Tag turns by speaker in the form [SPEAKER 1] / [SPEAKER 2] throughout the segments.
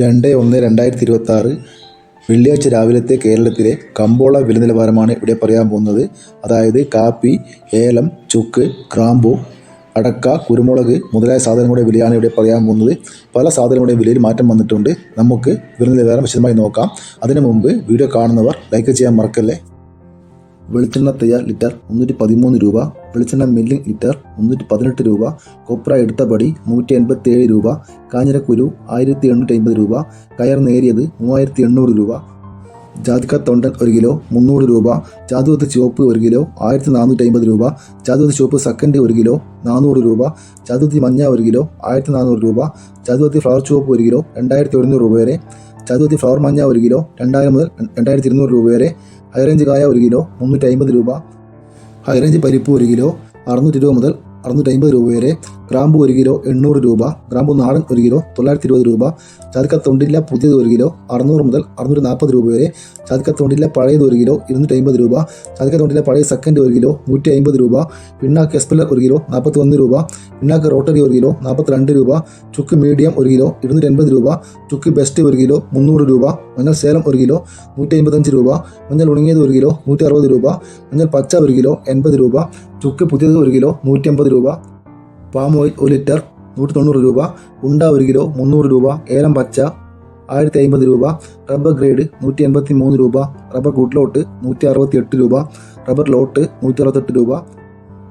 [SPEAKER 1] രണ്ട് ഒന്ന് രണ്ടായിരത്തി ഇരുപത്തി ആറ് വെള്ളിയാഴ്ച രാവിലത്തെ കേരളത്തിലെ കമ്പോള വില നിലവാരമാണ് ഇവിടെ പറയാൻ പോകുന്നത്. അതായത് കാപ്പി ഏലം ചുക്ക് ക്രാമ്പു അടക്ക കുരുമുളക് മുതലായ സാധനങ്ങളുടെ വിലയാണ് ഇവിടെ പറയാൻ പോകുന്നത്. പല സാധനങ്ങളുടെ വിലയിൽ മാറ്റം വന്നിട്ടുണ്ട്. നമുക്ക് വില നിലവാരം വിശദമായി നോക്കാം. അതിനു മുമ്പ് വീഡിയോ കാണുന്നവർ ലൈക്ക് ചെയ്യാൻ മറക്കല്ലേ? വെളിച്ചെണ്ണ തയ്യാർ ലിറ്റർ മുന്നൂറ്റി പതിമൂന്ന് രൂപ വെളിച്ചെണ്ണ മില്ലിംഗ് ലിറ്റർ മുന്നൂറ്റി പതിനെട്ട് രൂപ കൊപ്ര എടുത്തപടി നൂറ്റി എൺപത്തി ഏഴ് രൂപ കാഞ്ഞിരക്കുരു ആയിരത്തി എണ്ണൂറ്റി അമ്പത് രൂപ കയർ നേരിയത് മൂവായിരത്തി എണ്ണൂറ് രൂപ ജാതിക്ക തൊണ്ടൻ ഒരു കിലോ മുന്നൂറ് രൂപ. ജാതുവത്ത് ചുവപ്പ് ഒരു കിലോ ആയിരത്തി നാനൂറ്റി അമ്പത് രൂപ. ജാതുവത്ത് ചുവപ്പ് സെക്കൻഡ് ഒരു കിലോ നാനൂറ് രൂപ. ജാതുവത്തി മഞ്ഞ ഒരു കിലോ ആയിരത്തി നാനൂറ് രൂപ. ജാതുവത്തി ഫ്ലവർ ചുവപ്പ് ഒരു കിലോ രണ്ടായിരത്തി ഒരുന്നൂറ് രൂപ വരെ. ചതുവത്തി ഫ്ലവർ മഞ്ഞ ഒരു കിലോ രണ്ടായിരം മുതൽ രണ്ടായിരത്തി ഇരുന്നൂറ് രൂപ വരെ. ഹൈറേഞ്ച് കായ ഒരു കിലോ മുന്നൂറ്റി അമ്പത് രൂപ. ഹൈറേഞ്ച് പരിപ്പ് ഒരു കിലോ അറുന്നൂറ്റി രൂപ മുതൽ അറുന്നൂറ്റി അമ്പത് രൂപ വരെ. ഗ്രാമ്പു ഒരു കിലോ എണ്ണൂറ് രൂപ ഗ്രാമ്പു നാടൻ ഒരു കിലോ തൊള്ളായിരത്തി ഇരുപത് രൂപ ചതുക്ക തൊണ്ടില്ല പുതിയത് ഒരു കിലോ അറുന്നൂറ് മുതൽ അറുന്നൂറ്റി നാൽപ്പത് രൂപ വരെ ചതുക്ക തൊണ്ടില്ല പഴയത് ഒരു കിലോ ഇരുന്നൂറ്റി അമ്പത് രൂപ ചതുക്ക തൊണ്ടില്ല പഴയ സെക്കൻഡ് ഒരു കിലോ നൂറ്റി അമ്പത് രൂപ പിണ്ണാക്ക് എസ്പെല്ലർ ഒരു കിലോ നാൽപ്പത്തി ഒന്ന് രൂപ പിണ്ണാക്ക് റോട്ടറി ഒരു കിലോ നാൽപ്പത്തി രണ്ട് രൂപ ചുക്ക് മീഡിയം ഒരു കിലോ ഇരുന്നൂറ്റി എൺപത് രൂപ ചുക്ക് ബെസ്റ്റ് ഒരു കിലോ മുന്നൂറ് രൂപ മഞ്ഞൾ സേലം ഒരു കിലോ നൂറ്റി അമ്പത്തഞ്ച് രൂപ മഞ്ഞൾ ഉണങ്ങിയത് ഒരു കിലോ നൂറ്റി അറുപത് രൂപ മഞ്ഞൾ പച്ച ഒരു കിലോ എൺപത് രൂപ ചുക്ക് പുതിയത് ഒരു കിലോ നൂറ്റി അമ്പത് രൂപ പാം ഓയിൽ ഒരു ലിറ്റർ നൂറ്റി തൊണ്ണൂറ് രൂപ ഉണ്ട ഒരു കിലോ മുന്നൂറ് രൂപ ഏലം പച്ച ആയിരത്തി അമ്പത് രൂപ റബ്ബർ ഗ്രേഡ് നൂറ്റി എൺപത്തി മൂന്ന് രൂപ റബ്ബർ ഗുഡ്ലോട്ട് നൂറ്റി അറുപത്തി എട്ട് രൂപ റബ്ബർ ലോട്ട് നൂറ്റി അറുപത്തെട്ട് രൂപ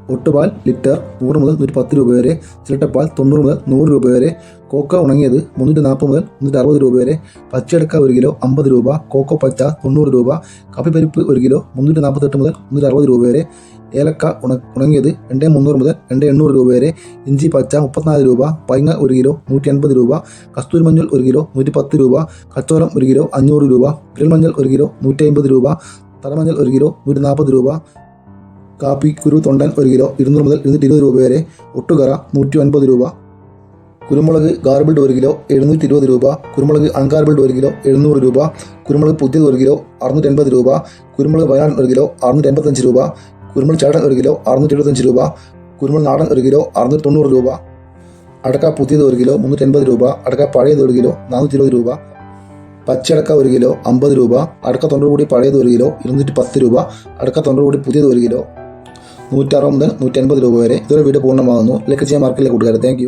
[SPEAKER 1] ഒട്ടുപാൽ ലിറ്റർ നൂറ് മുതൽ നൂറ്റി പത്ത് രൂപ വരെ ചിരട്ടപ്പാൽ തൊണ്ണൂറ് മുതൽ നൂറ് രൂപ വരെ കോക്ക ഉണങ്ങിയത് മുന്നൂറ്റി നാൽപ്പത് മുതൽ മുന്നൂറ്റി അറുപത് രൂപ വരെ പച്ചയടക്ക ഒരു കിലോ അമ്പത് രൂപ കോക്കോ പച്ച തൊണ്ണൂറ് രൂപ കാപ്പിപ്പരിപ്പ് ഒരു കിലോ മുന്നൂറ്റി നാൽപ്പത്തെട്ട് മുതൽ മുന്നൂറ്റി അറുപത് രൂപ വരെ ഏലക്ക ഉണ ഉണങ്ങിയത് രണ്ട് മുന്നൂറ് മുതൽ രണ്ട് എണ്ണൂറ് രൂപ വരെ ഇഞ്ചി പച്ച മുപ്പത്തിനാല് രൂപ പൈങ്ങ ഒരു കിലോ നൂറ്റി അൻപത് രൂപ കസ്തൂരി മഞ്ഞൾ ഒരു കിലോ നൂറ്റി പത്ത് രൂപ കച്ചോലം ഒരു കിലോ അഞ്ഞൂറ് രൂപ വിരൽ മഞ്ഞൾ ഒരു കിലോ നൂറ്റി അമ്പത് രൂപ തലമഞ്ഞൾ ഒരു കിലോ നൂറ്റി നാൽപ്പത് രൂപ കാപ്പി കുരു തൊണ്ടൻ ഒരു കിലോ ഇരുന്നൂറ് മുതൽ ഇരുന്നൂറ്റി ഇരുപത് രൂപ വരെ ഒട്ടുകറ നൂറ്റി ഒൻപത് രൂപ കുരുമുളക് ഗാർബിൾഡ് ഒരു കിലോ എഴുന്നൂറ്റി ഇരുപത് രൂപ കുരുമുളക് അൺഗാർബിൾഡ് ഒരു കിലോ എഴുന്നൂറ് രൂപ കുരുമുളക് പുതിയത് ഒരു കിലോ അറുന്നൂറ്റി എൺപത് രൂപ കുരുമുളക് വയനാടൻ ഒരു കിലോ അറുന്നൂറ്റി എൺപത്തഞ്ച് രൂപ കുരുമുളക് ചേട്ടൻ ഒരു കിലോ അറുന്നൂറ്റി എഴുപത്തഞ്ച് രൂപ കുരുമുളക് നാടൻ ഒരു കിലോ അറുന്നൂറ്റി തൊണ്ണൂറ് രൂപ അടക്ക പുതിയത് ഒരു കിലോ മുന്നൂറ്റി എൺപത് രൂപ അടക്ക പഴയത് ഒരു കിലോ നാനൂറ്റി ഇരുപത് രൂപ പച്ചടക്ക ഒരു കിലോ അമ്പത് രൂപ അടക്ക തൊണ്ടർ കൂടി പഴയത് ഒരു കിലോ ഇരുന്നൂറ്റി പത്ത് രൂപ അടക്ക തൊണ്ടർ കൂടി പുതിയത് ഒരു കിലോ നൂറ്ററുപത് മുതൽ നൂറ്റി അൻപത് രൂപ വരെ ഇതൊരു വീഡിയോ പൂർണമാകുന്നു. ലൈക്ക് ചെയ്യാൻ മാർക്കിലെ കൂട്ടുകാരെ താങ്ക്